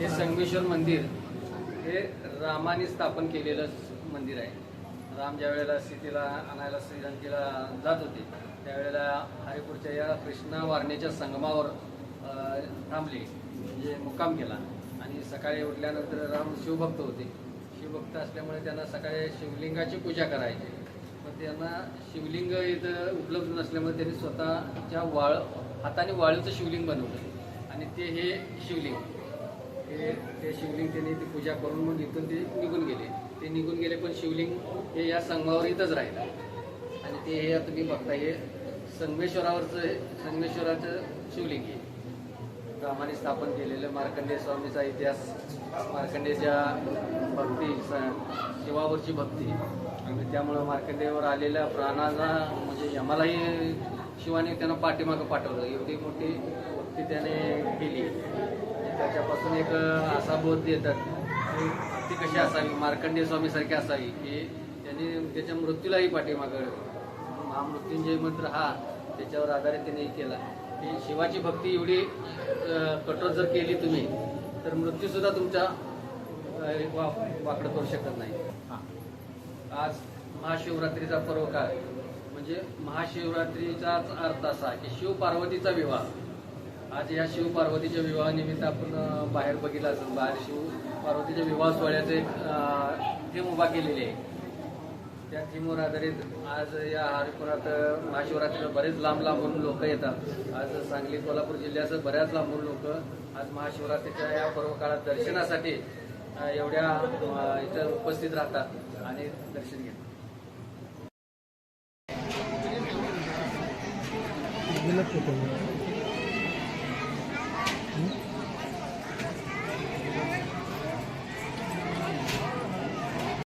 हे संगमेश्वर मंदिर हे रामाने स्थापन केलेलं मंदिर आहे. राम ज्या वेळेला सीतेला आणायला श्रीलंकेला जात होते त्यावेळेला हरिपूरच्या या कृष्णा वारणेच्या संगमावर थांबले म्हणजे मुक्काम केला. आणि सकाळी उठल्यानंतर राम शिवभक्त होते. शिवभक्त असल्यामुळे त्यांना सकाळी शिवलिंगाची पूजा करायची. पण त्यांना शिवलिंग इथं उपलब्ध नसल्यामुळे त्यांनी स्वतःच्या वाळ हाताने वाळूचं शिवलिंग बनवलं. आणि ते हे शिवलिंग हे ते शिवलिंग त्यांनी ती पूजा करून मग इथून ते निघून गेले. ते निघून गेले पण शिवलिंग हे या संगमावर इथंच राहिलं. आणि ते हे तुम्ही बघता हे संगमेश्वरावरचं हे संगमेश्वराचं शिवलिंग आहे. रामाने स्थापन केलेलं मार्कंडेय स्वामीचा इतिहास मार्कंडेयच्या भक्ती स- शिवावरची भक्ती. आणि त्यामुळं मार्कंडेवर आलेल्या प्राणाला म्हणजे यमालाही शिवाने त्यांना पाठीमागं पाठवलं. एवढी मोठी भक्ती त्याने केली. त्याच्यापासून एक असा बोध देतात. की ती कशी असावी? मार्कंडेय स्वामीसारखी असावी की त्यांनी त्याच्या मृत्यूलाही पाठीमागं महामृत्युंजय मंत्र हा त्याच्यावर आधारित त्याने हे केला. की शिवाची भक्ती एवढी कठोर जर केली तुम्ही तर मृत्यूसुद्धा तुमचा वा वाकडं करू शकत नाही. आज महाशिवरात्रीचा पर्व काळ म्हणजे महाशिवरात्रीचाच अर्थ असा की शिव पार्वतीचा विवाह. आज या शिव पार्वतीच्या विवाहानिमित्त आपण बाहेर बघितलं असेल बाहेर शिव पार्वतीच्या विवाह सोहळ्याचे एक थीम उभा केलेली आहे. त्या थीमवर आधारित आज या हरिपुरात महाशिवरात्रीला बरेच लांब लांबून लोक येतात. आज सांगली कोल्हापूर जिल्ह्याचं बऱ्याच लांबून लोक आज महाशिवरात्रीच्या या पर्व काळात दर्शनासाठी एवढ्या इथं उपस्थित राहतात आणि दर्शन घेतात.